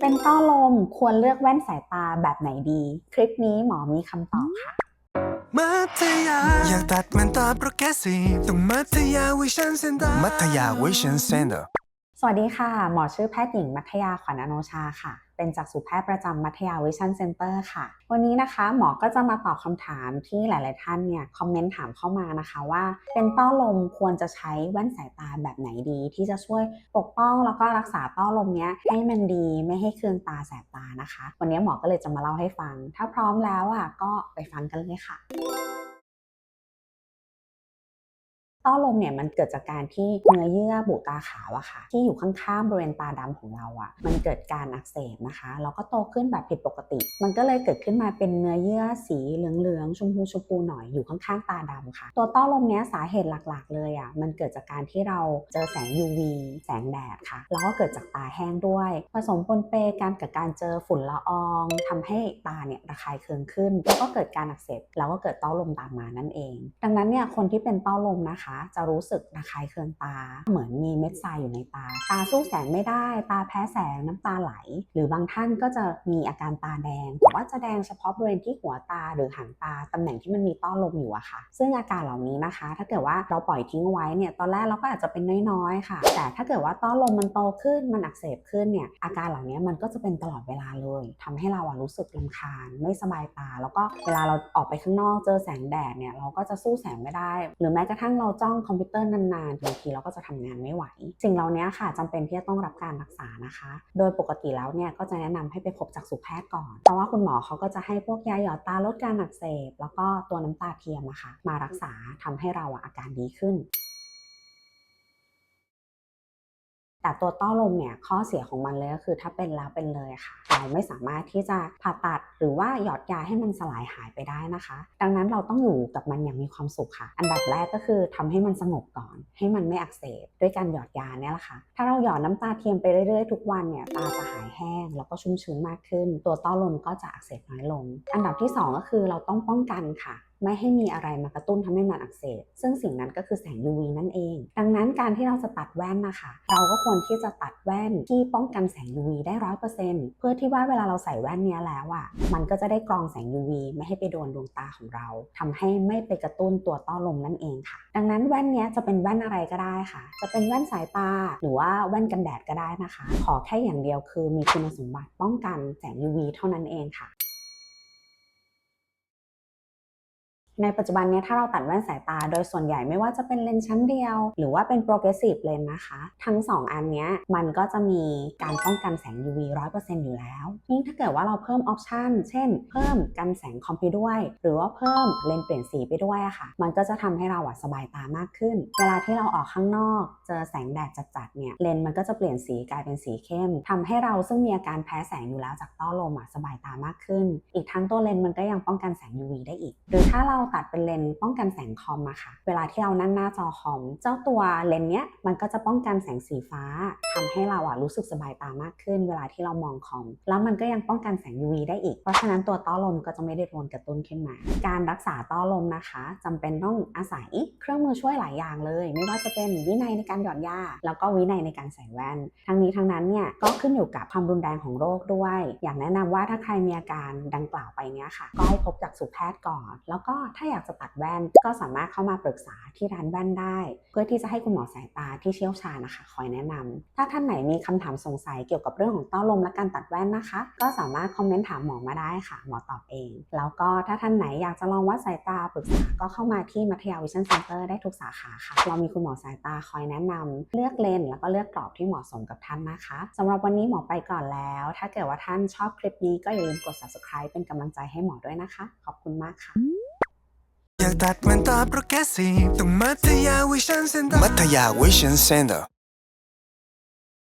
เป็นต้อลมควรเลือกแว่นสายตาแบบไหนดี คลิปนี้หมอมีคำตอบค่ะ มัธยาอยากตัดมันตาโปรแกรสซีฟต้องมัธยาวิชันเซ็นเตอร์มัธยาวิชันเซ็นเตอร์ สวัสดีค่ะ หมอชื่อแพทย์หญิงมัธยาขวัญอโนชาค่ะ เป็นจักษุแพทย์ประจำมัธยาวิชันเซ็นเตอร์ค่ะ วันนี้นะคะหมอก็จะมาตอบคำถามที่หลาย ๆ ท่านเนี่ยคอมเมนต์ถามเข้ามานะคะว่า เป็นต้อลมควรจะใช้แว่นสายตาแบบไหนดี ที่จะช่วยปกป้องแล้วก็รักษาต้อลมเนี้ยให้มันดีไม่ให้เคืองตาแสบตานะคะ วันนี้หมอก็เลยจะมาเล่าให้ฟัง ถ้าพร้อมแล้วอะก็ไปฟังกันเลยค่ะ ต้อลมเนี่ยมันเกิดจากการที่เนื้อเยื่อบุตาขาวอะค่ะ ที่อยู่ข้างๆบริเวณตาดำของเราอะมันเกิดการอักเสบนะคะแล้วก็โตขึ้นแบบผิดปกติ มันก็เลยเกิดขึ้นมาเป็นเนื้อเยื่อสีเหลืองๆชมพูชมพูหน่อยอยู่ข้างๆตาดำค่ะ ตัวต้อลมเนี้ยสาเหตุหลักๆ เลยอะมันเกิดจากการที่เราเจอแสง UV แสงแดดค่ะแล้วก็เกิดจากตาแห้งด้วย ผสมปนเปกันกับการเจอฝุ่นละอองทำให้ตาเนี่ยระคายเคืองขึ้น แล้วก็เกิดการอักเสบแล้วก็เกิดต้อลมตามมานั่นเอง ดังนั้นเนี่ยคนที่เป็นต้อลมนะคะจะรู้สึกระคายเคืองตา เหมือนมีเม็ดทรายอยู่ในตา ตาสู้แสงไม่ได้ ตาแพ้แสงน้ำตาไหล หรือบางท่านก็จะมีอาการตาแดงแต่ว่าจะแดงเฉพาะบริเวณที่หัวตาหรือหางตาตำแหน่งที่มันมีต้อลมอยู่อะค่ะ ซึ่งอาการเหล่านี้นะคะ ถ้าเกิดว่าเราปล่อยทิ้งไว้เนี่ยตอนแรกเราก็อาจจะเป็นน้อยๆค่ะ แต่ถ้าเกิดว่าต้อลมมันโตขึ้นมันอักเสบขึ้นเนี่ยอาการเหล่านี้มันก็จะเป็นตลอดเวลาเลยทำให้เราอะรู้สึกลำคาญ ไม่สบายตา แล้วก็เวลาเราออกไปข้างนอกเจอแสงแดดเนี่ยเราก็จะสู้แสงไม่ได้ หรือแม้กระทั่งเราจ้องคอมพิวเตอร์นานๆบางทีเราก็จะทำงานไม่ไหว สิ่งเหล่านี้ค่ะจำเป็นที่จะต้องรับการรักษานะคะ โดยปกติแล้วเนี่ยก็จะแนะนำให้ไปพบจักษุแพทย์ก่อน เพราะว่าคุณหมอเขาก็จะให้พวกยาหยอดตาลดการอักเสบ แล้วก็ตัวน้ำตาเทียมอะค่ะมารักษาทำให้เราอาการดีขึ้น แต่ตัวต้อลมเนี่ยข้อเสียของมันเลยก็คือถ้าเป็นแล้วเป็นเลยค่ะ เราไม่สามารถที่จะผ่าตัดหรือว่าหยอดยาให้มันสลายหายไปได้นะคะ ดังนั้นเราต้องอยู่กับมันอย่างมีความสุขค่ะ อันดับแรกก็คือทำให้มันสงบก่อน ให้มันไม่อักเสบด้วยการหยอดยาเนี่ยแหละค่ะ ถ้าเราหยอดน้ำตาเทียมไปเรื่อยๆทุกวันเนี่ยตาจะหายแห้งแล้วก็ชุ่มชื้นมากขึ้น ตัวต้อลมก็จะอักเสบน้อยลง อันดับที่สองก็คือเราต้องป้องกันค่ะ ไม่ให้มีอะไรมากระตุ้นทำให้มันอักเสบ ซึ่งสิ่งนั้นก็คือแสง UV นั่นเอง ดังนั้นการที่เราจะตัดแว่นนะคะ เราก็ควรที่จะตัดแว่นที่ป้องกันแสง UV ได้ร้อยเปอร์เซ็นต์เพื่อที่ว่าเวลาเราใส่แว่นเนี้ยแล้วอะ มันก็จะได้กรองแสง UV ไม่ให้ไปโดนดวงตาของเราทำให้ไม่ไปกระตุ้นตัวต้อลมนั่นเองค่ะ ดังนั้นแว่นเนี้ยจะเป็นแว่นอะไรก็ได้ค่ะ จะเป็นแว่นสายตา หรือว่าแว่นกันแดดก็ได้นะคะ ขอแค่อย่างเดียวคือมีคุณสมบัติป้องกันแสง UV เท่านั้นเองค่ะ ในปัจจุบันนี้ถ้าเราตัดแว่นสายตา โดยส่วนใหญ่ไม่ว่าจะเป็นเลนส์ชั้นเดียว หรือว่าเป็น progressive lens นะคะ ทั้ง 2 อันนี้มันก็จะมีการป้องกันแสง UV 100%อยู่แล้วยิ่งถ้าเกิดว่าเราเพิ่มออปชันเช่น เพิ่มกันแสงคอมไปด้วย หรือว่าเพิ่มเลนส์เปลี่ยนสีไปด้วยอะค่ะ มันก็จะทำให้เราอะสบายตามากขึ้น เวลาที่เราออกข้างนอก เจอแสงแดดจัดๆเนี่ยเลนส์มันก็จะเปลี่ยนสีกลายเป็นสีเข้มทำให้เราซึ่งมีอาการแพ้แสงอยู่แล้วจากต้อลมอะสบายตามากขึ้น อีกทั้งตัวเลนส์มันก็ยังป้องกันแสง UV ได้อีก หรือถ้าเราตัดเป็นเลนส์ป้องกันแสงคอมอะค่ะ เวลาที่เรานั่งหน้าจอคอม เจ้าตัวเลนส์เนี้ยมันก็จะป้องกันแสงสีฟ้าทำให้เราอะรู้สึกสบายตามากขึ้น เวลาที่เรามองคอม แล้วมันก็ยังป้องกันแสง UV ได้อีก เพราะฉะนั้นตัวต้อลมก็จะไม่ได้โดนกระตุ้นขึ้นมา การรักษาต้อลมนะคะจำเป็นต้องอาศัยเครื่องมือช่วยหลายอย่างเลย ไม่ว่าจะเป็นวินัยในการหยอดยาแล้วก็วินัยในการใส่แว่น ทั้งนี้ทั้งนั้นเนี่ยก็ขึ้นอยู่กับความรุนแรงของโรคด้วย อยากแนะนำว่าถ้าใครมีอาการดังกล่าวไปเนี้ยค่ะ ก็ให้พบจักษุแพทย์ก่อน แล้วก็ถ้าอยากจะตัดแว่นก็สามารถเข้ามาปรึกษาที่ร้านแว่นได้ เพื่อที่จะให้คุณหมอสายตาที่เชี่ยวชาญนะคะคอยแนะนำถ้าท่านไหนมีคำถามสงสัยเกี่ยวกับเรื่องของต้อลมและการตัดแว่นนะคะ ก็สามารถคอมเมนต์ถามหมอมาได้ค่ะ หมอตอบเอง แล้วก็ถ้าท่านไหนอยากจะลองวัดสายตาปรึกษาก็เข้ามาที่มัธยาวิชั่นเซ็นเตอร์ได้ทุกสาขาค่ะ เรามีคุณหมอสายตาคอยแนะนำเลือกเลนแล้วก็เลือกกรอบที่เหมาะสมกับท่านนะคะสำหรับวันนี้หมอไปก่อนแล้ว ถ้าเกิดว่าท่านชอบคลิปนี้ก็อย่าลืมกด subscribe เป็นกำลังใจให้หมอด้วยนะคะ ขอบคุณมากค่ะ อยากตัดมันตาโปรแกรสซีฟต้องมัธยาวิชันเซ็นเตอร์มัธยาวิชันเซ็นเตอร์